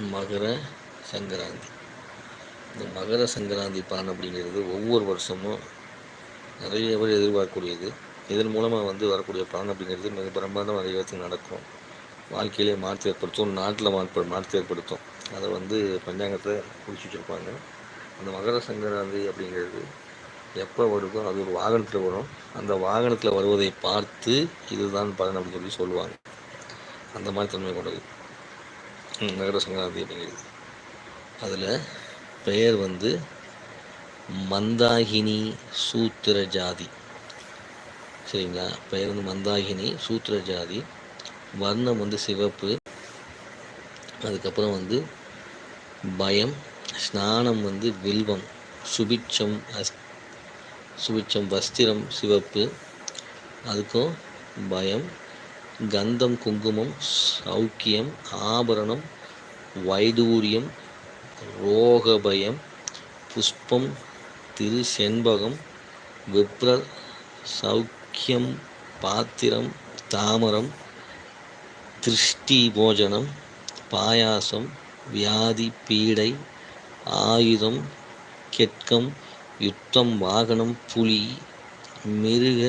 மகர சங்கராந்தி. இந்த மகர சங்கராந்தி பலன் அப்படிங்கிறது ஒவ்வொரு வருஷமும் நிறைய பேர் எதிர்பார்க்கக்கூடியது. இதன் மூலமாக வந்து வரக்கூடிய பலன் அப்படிங்கிறது மிக பிரம்மாண்டம் நிறைய நடக்கும். வாழ்க்கையிலே மாற்றி ஏற்படுத்தும் நாட்டில் மாற்ற மாற்றி ஏற்படுத்தும். அதை வந்து பஞ்சாங்கத்தை குறிச்சு வச்சுருப்பாங்க. அந்த மகர சங்கராந்தி அப்படிங்கிறது எப்போ வருதோ அது ஒரு வாகனத்தில் வரும். அந்த வாகனத்தில் வருவதை பார்த்து இதுதான் பலன் அப்படின்னு சொல்லி சொல்லுவாங்க. அந்த மாதிரி தன்மை கொண்டது. மகர சங்கராந்தி அப்படிங்கிறது அதில் பெயர் வந்து மந்தாகினி சூத்திர ஜாதி சரிங்களா? பெயர் வந்து மந்தாகினி சூத்திர ஜாதி வர்ணம் வந்து சிவப்பு. அதுக்கப்புறம் வந்து பயம். ஸ்நானம் வந்து வில்வம். சுபிட்சம் அஸ் சுபிட்சம் வஸ்திரம் சிவப்பு. அதுக்கும் பயம். கந்தம் குங்குமம் சௌக்கியம் ஆபரணம் வைதூரியம் ரோகபயம் புஷ்பம் திரு செண்பகம் விப்ர சௌக்கியம் பாத்திரம் தாமரம் திருஷ்டி போஜனம் பாயாசம் வியாதி பீடை ஆயுதம் கெட்கம் யுத்தம் வாகனம் புலி மிருக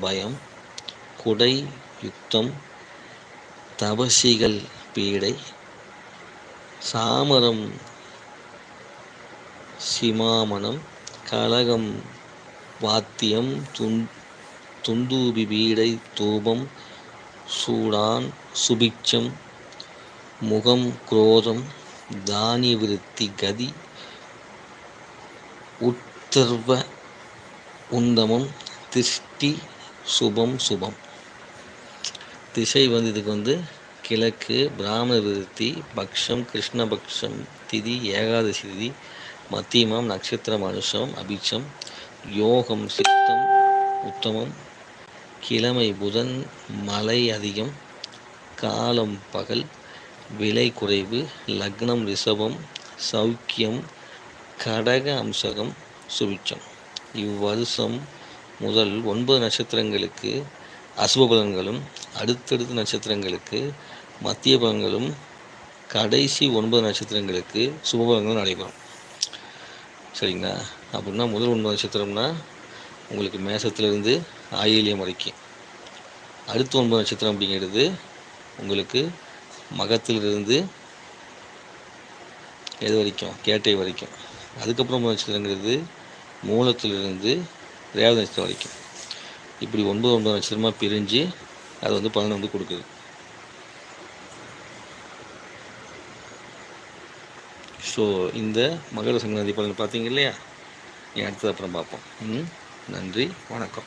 பயம் குடை யுத்தம் தபசிகள் பீடை சாமரம் சிமாமணம் கலகம் வாத்தியம் துன் துந்தூபி பீடை தூபம் சூடான் சுபிட்சம் முகம் குரோதம் தானிய விருத்தி கதி உத்தர்வ உந்தமம் திருஷ்டி சுபம் சுபம். திசை வந்து இதுக்கு வந்து கிழக்கு பிராமண விருத்தி பக்ஷம் கிருஷ்ணபக்ஷம் திதி ஏகாதசி திதி மத்தியமம் நட்சத்திரம் அனுஷம் அபிச்சம் யோகம் சித்தம் உத்தமம் கிழமை புதன் மலை அதிகம் காலம் பகல் விலை குறைவு லக்னம் ரிஷபம் சௌக்கியம் கடக அம்சகம் சுபிட்சம். இவ்வருஷம் முதல் ஒன்பது நட்சத்திரங்களுக்கு அசுப பலன்களும் அடுத்தடுத்த நட்சத்திரங்களுக்கு மத்திய பலன்களும் கடைசி ஒன்பது நட்சத்திரங்களுக்கு சுபபலன்களும் நடைபெறும். சரிங்களா? அப்படின்னா முதல் ஒன்பது நட்சத்திரம்னா உங்களுக்கு மேசத்திலிருந்து ஆயிலியம் வரைக்கும் அடுத்த ஒன்பது நட்சத்திரம் அப்படிங்கிறது உங்களுக்கு மகத்திலிருந்து எது வரைக்கும்? கேட்டை வரைக்கும். அதுக்கப்புறம் ஒன்பது நட்சத்திரங்கிறது மூலத்திலிருந்து ரேவதி நட்சத்திரம் வரைக்கும். இப்படி ஒன்பது ஒன்பது நட்சத்திரமாக பிரிஞ்சு அது வந்து பலனை வந்து கொடுக்குது. ஸோ இந்த மகர சங்கராந்தி பலன் பார்த்தீங்க இல்லையா? அடுத்தது அப்புறம் பார்ப்போம். ம் நன்றி வணக்கம்.